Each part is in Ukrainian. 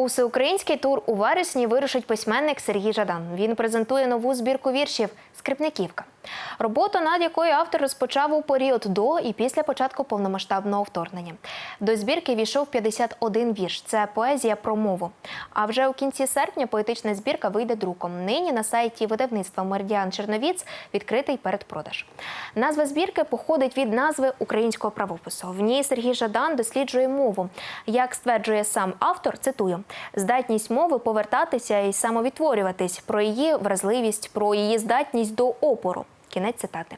У всеукраїнський тур у вересні вирушить письменник Сергій Жадан. Він презентує нову збірку віршів Скрипниківка. Роботу, над якою автор розпочав у період до і після початку повномасштабного вторгнення. До збірки війшов 51 вірш. Це поезія про мову. А вже у кінці серпня поетична збірка вийде друком. Нині на сайті видавництва Мердіан Черновіц відкритий передпродаж. Назва збірки походить від назви українського правопису. В ній Сергій Жадан досліджує мову. Як стверджує сам автор, цитую: здатність мови повертатися і самовідтворюватись, про її вразливість, про її здатність до опору. Кінець цитати.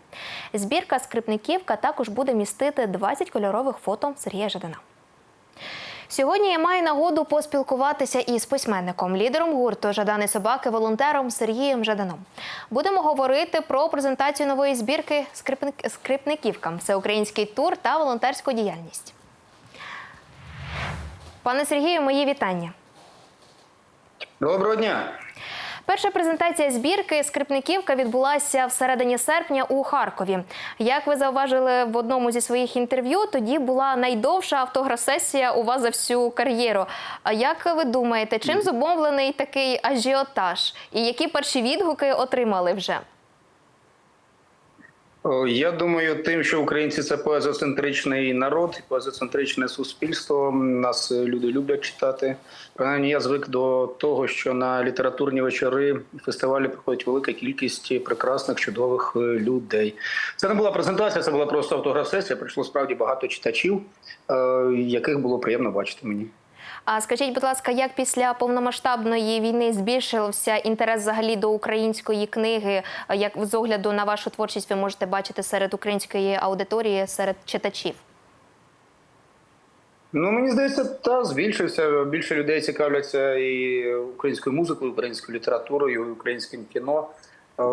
Збірка скрипниківка також буде містити 20 кольорових фото Сергія Жадана. Сьогодні я маю нагоду поспілкуватися із письменником, лідером гурту Жадани собаки, волонтером Сергієм Жаданом. Будемо говорити про презентацію нової збірки «Скрипник- скрипниківка, всеукраїнський тур та волонтерську діяльність. Пане Сергію, мої вітання. Доброго дня. Перша презентація збірки Скрипниківка відбулася в середині серпня у Харкові. Як ви зауважили в одному зі своїх інтерв'ю, тоді була найдовша автограф-сесія у вас за всю кар'єру. А як ви думаєте, чим зумовлений такий ажіотаж? І які перші відгуки отримали вже? Я думаю, тим, що українці це поезоцентричний народ, поезоцентричне суспільство. Нас люди люблять читати. Принаймні, я звик до того, що на літературні вечори фестивалі приходить велика кількість прекрасних, чудових е, людей. Це не була презентація, це була просто автограф-сесія. Прийшло справді багато читачів, е, яких було приємно бачити мені. А скажіть, будь ласка, як після повномасштабної війни збільшився інтерес взагалі до української книги? Як з огляду на вашу творчість ви можете бачити серед української аудиторії, серед читачів? Ну мені здається, та збільшився. Більше людей цікавляться і українською музикою, українською літературою, і українським кіно. Е,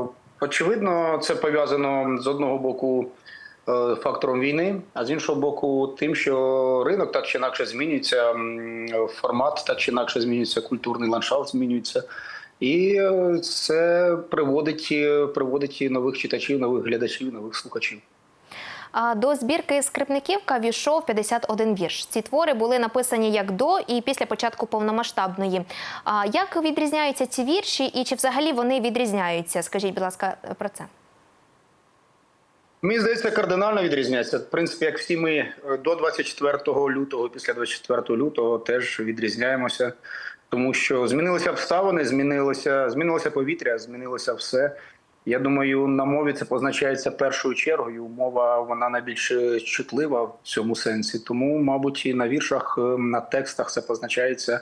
Очевидно, це пов'язано з одного боку фактором війни, а з іншого боку, тим, що ринок так чи інакше змінюється, формат так чи інакше змінюється, культурний ландшафт змінюється. І е, це приводить, е, приводить нових читачів, нових глядачів, нових слухачів. До збірки скрипниківка війшов 51 вірш. Ці твори були написані як до і після початку повномасштабної. А як відрізняються ці вірші, і чи взагалі вони відрізняються? Скажіть, будь ласка, про це. Мені здається, кардинально відрізняється. В принципі, як всі ми е, до 24 лютого, після 24 лютого теж відрізняємося, тому що змінилися обставини, змінилося, змінилося повітря, змінилося все. Я думаю, на мові це позначається першою чергою. Мова вона найбільш чутлива в цьому сенсі. Тому, мабуть, і на віршах, е, на текстах це позначається е,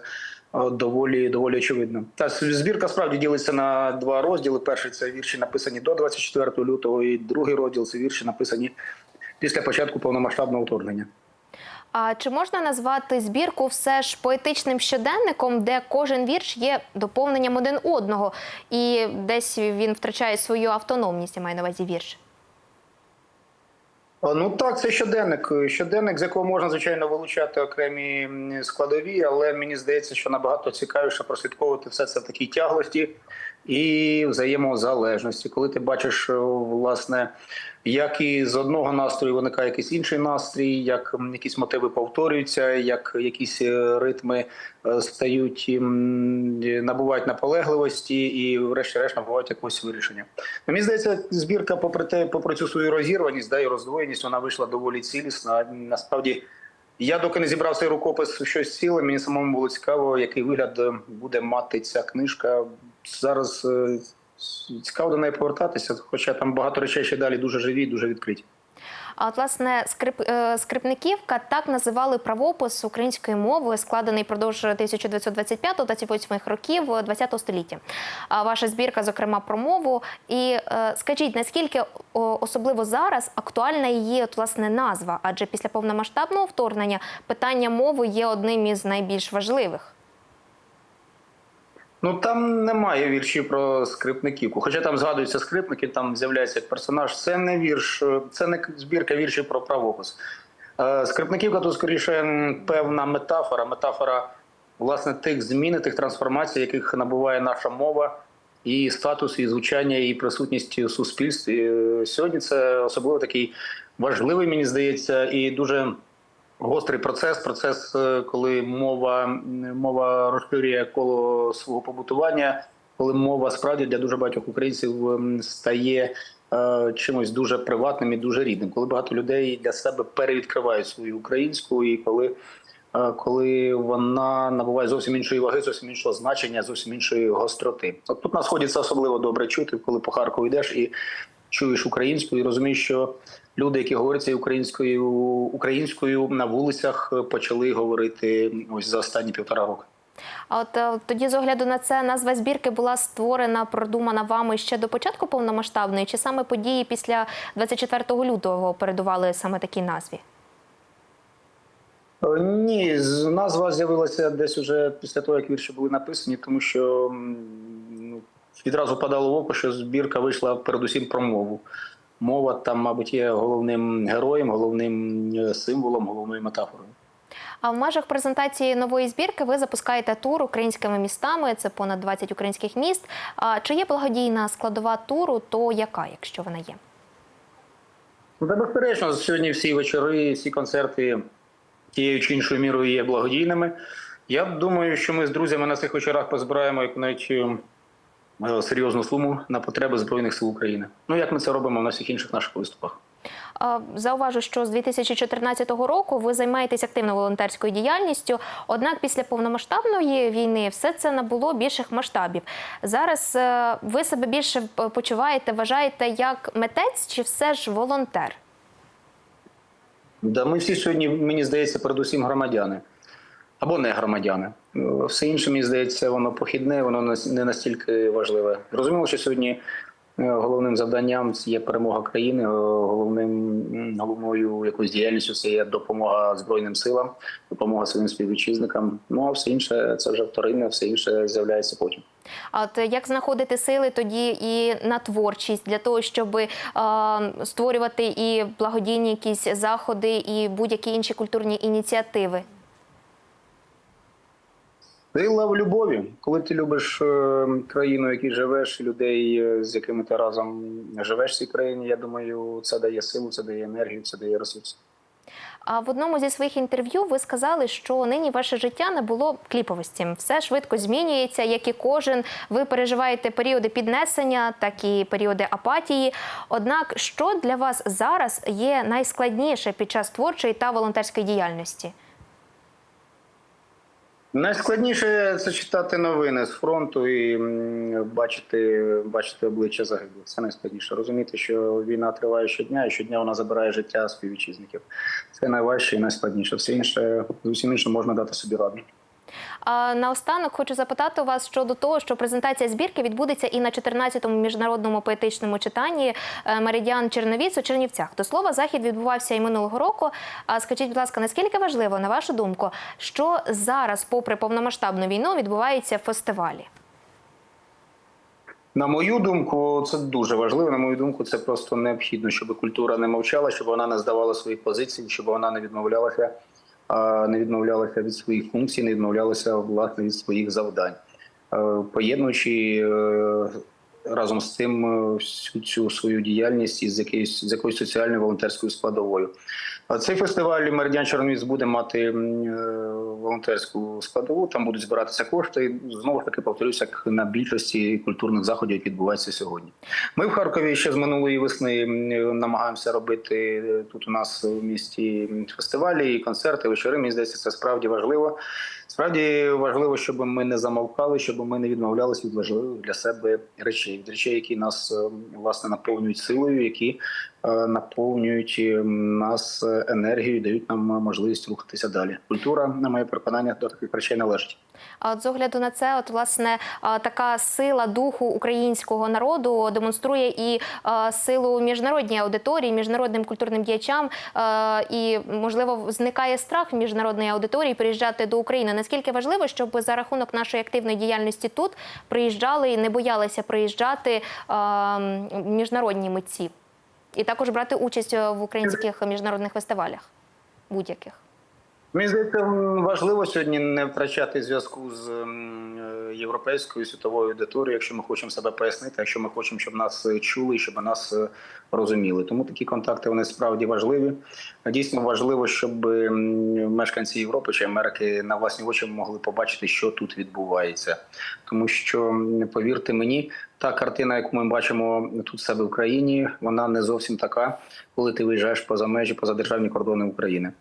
доволі доволі очевидно. Та збірка справді ділиться на два розділи. Перший це вірші написані до 24 лютого, і другий розділ це вірші написані після початку повномасштабного вторгнення. А чи можна назвати збірку все ж поетичним щоденником, де кожен вірш є доповненням один одного, і десь він втрачає свою автономність, я маю на увазі вірш? А, Ну так, це щоденник. Щоденник, з якого можна звичайно вилучати окремі складові, але мені здається, що набагато цікавіше прослідковувати все це в такій тяглості і взаємозалежності. Коли ти бачиш, е, власне, як і з одного настрою виникає якийсь інший настрій, як якісь мотиви повторюються, як якісь е, ритми е, стають набувають наполегливості і, врешті-решт, набувають якогось вирішення. Ну, Мені здається, збірка, попри те, попри цю свою розірваність, да, і роздвоєність, вона вийшла доволі цілісна. Насправді, я доки не зібрав цей рукопис щось ціле, мені самому було цікаво, який вигляд буде мати ця книжка. Зараз е, цікаво до неї повертатися, хоча там багато речей ще далі дуже живі, дуже відкриті. А от власне скрип, е, скрипниківка так називали правопис української мови, складений продовж 1925-28 років ХХ століття. А ваша збірка, зокрема, про мову. І е, скажіть, наскільки особливо зараз актуальна її от, власне назва? Адже після повномасштабного вторгнення питання мови є одним із найбільш важливих. Ну там немає віршів про скрипниківку. Хоча там згадуються скрипники, там з'являється як персонаж. Це не вірш, це не збірка віршів про правопис. Е, Скрипниківка тут скоріше певна метафора, метафора власне тих змін, тих трансформацій, яких набуває наша мова, і статус, і звучання, і присутність у суспільстві. Е, Сьогодні це особливо такий важливий, мені здається, і дуже гострий процес. Процес, е, коли мова, мова розширює коло свого побутування, коли мова справді для дуже багатьох українців стає е, чимось дуже приватним і дуже рідним. Коли багато людей для себе перевідкривають свою українську, і коли, е, коли вона набуває зовсім іншої ваги, зовсім іншого значення, зовсім іншої гостроти. От тут на сході це особливо добре чути, коли по Харкову йдеш і чуєш українську, і розумієш, що люди, які говорять цією українською українською на вулицях, е, почали говорити ось за останні півтора роки. А от е, тоді, з огляду на це, назва збірки була створена, продумана вами ще до початку повномасштабної, чи саме події після 24 лютого передували саме такій назві? Е, Ні, назва з'явилася десь уже після того, як вірші були написані, тому що ну, відразу падало в око, що збірка вийшла передусім про мову. Мова там, мабуть, є головним героєм, головним е, символом, головною метафорою. А в межах презентації нової збірки ви запускаєте тур українськими містами. Це понад 20 українських міст. А чи є благодійна складова туру? То яка, якщо вона є? Ну, Та безперечно, сьогодні всі вечори, всі концерти тією чи іншою мірою є благодійними. Я думаю, що ми з друзями на цих вечорах позбираємо як навіть е, серйозну суму на потреби Збройних сил України. Ну як ми це робимо на всіх інших наших виступах. Зауважу, що з 2014 року ви займаєтесь активно волонтерською діяльністю. Однак після повномасштабної війни все це набуло більших масштабів. Зараз е, ви себе більше почуваєте, вважаєте як митець чи все ж волонтер? Да, ми всі сьогодні, мені здається, передусім громадяни або не громадяни. Все інше, мені здається, воно похідне, воно не настільки важливе. Розуміло, що сьогодні е, головним завданням є перемога країни, е, головним головною якоюсь діяльністю це є допомога Збройним силам, допомога своїм співвітчизникам. Ну а все інше це вже вторинне, все інше з'являється потім. А от як знаходити сили тоді і на творчість для того, щоб е, створювати і благодійні якісь заходи, і будь-які інші культурні ініціативи? Сила в любові. Коли ти любиш е, країну, в якій живеш, людей, е, з якими ти разом живеш в цій країні, я думаю, це дає силу, це дає енергію, це дає ресурс. А в одному зі своїх інтерв'ю ви сказали, що нині ваше життя не було кліповості. Все швидко змінюється, як і кожен. Ви переживаєте періоди піднесення, так і періоди апатії. Однак, що для вас зараз є найскладніше під час творчої та волонтерської діяльності? Найскладніше це читати новини з фронту і бачити, бачити обличчя загиблих. Це найскладніше. Розуміти, що війна триває щодня, і щодня вона забирає життя співвітчизників. Це найважче і найскладніше. Все інше з усім іншим можна дати собі раду. А наостанок хочу запитати у вас щодо того, що презентація збірки відбудеться і на 14-му міжнародному поетичному читанні е, Меридіан Черновіць у Чернівцях. До слова, захід відбувався і минулого року. А скажіть, будь ласка, наскільки важливо, на вашу думку, що зараз, попри повномасштабну війну, відбувається в фестивалі? На мою думку, це дуже важливо. На мою думку, це просто необхідно, щоб культура не мовчала, щоб вона не здавала своїх позицій, щоб вона не відмовлялася, не відмовлялися від своїх функцій, не відмовлялися власне від своїх завдань, Е, поєднуючи е, разом з тим е, всю цю свою діяльність із якоюсь з якоюсь соціальною волонтерською складовою. Цей фестиваль Меридіан Чорновіць буде мати е, волонтерську складову. Там будуть збиратися кошти. Знову ж таки повторюся, як на більшості культурних заходів, які відбуваються сьогодні. Ми в Харкові ще з минулої весни намагаємося робити е, тут у нас в місті фестивалі, і концерти, вечори. Мені здається, це справді важливо. Справді важливо, щоб ми не замовкали, щоб ми не відмовлялися від важливих для себе речей, від речей, які нас е, власне наповнюють силою, які наповнюють е, нас е, енергією, дають нам можливість рухатися далі. Культура, на моє переконання, до таких речей належить. А от з огляду на це, от власне така сила духу українського народу демонструє і силу міжнародній аудиторії, міжнародним культурним діячам. І можливо зникає страх міжнародної аудиторії приїжджати до України. Наскільки важливо, щоб за рахунок нашої активної діяльності тут приїжджали і не боялися приїжджати міжнародні митці, і також брати участь в українських міжнародних фестивалях будь-яких. Мені здається, важливо сьогодні не втрачати зв'язку з європейською світовою аудиторією, якщо ми хочемо себе пояснити, якщо ми хочемо, щоб нас е, чули, щоб нас е, розуміли. Тому такі контакти вони справді важливі. Дійсно важливо, щоб мешканці Європи чи Америки на власні очі могли побачити, що тут відбувається. Тому що повірте мені, та картина, яку ми бачимо тут в себе в країні, вона не зовсім така, коли ти виїжджаєш поза межі, поза державні кордони України.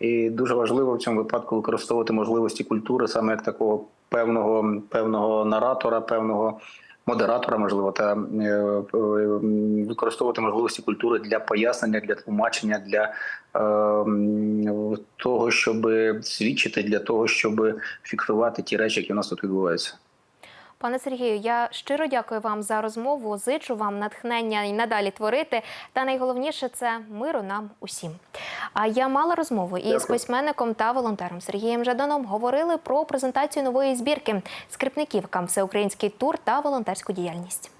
І дуже важливо в цьому випадку використовувати можливості культури, саме як такого певного певного наратора, певного модератора, можливо, та е, е, використовувати можливості культури для пояснення, для тлумачення, для е, того, щоб свідчити, для того, щоб фіксувати ті речі, які у нас тут відбуваються. Пане Сергію, я щиро дякую вам за розмову. Зичу вам натхнення і надалі творити. Та найголовніше це миру нам усім. А я мала розмову із Дякую. письменником та волонтером Сергієм Жаданом. Говорили про презентацію нової збірки скрипниківкам всеукраїнський тур та волонтерську діяльність.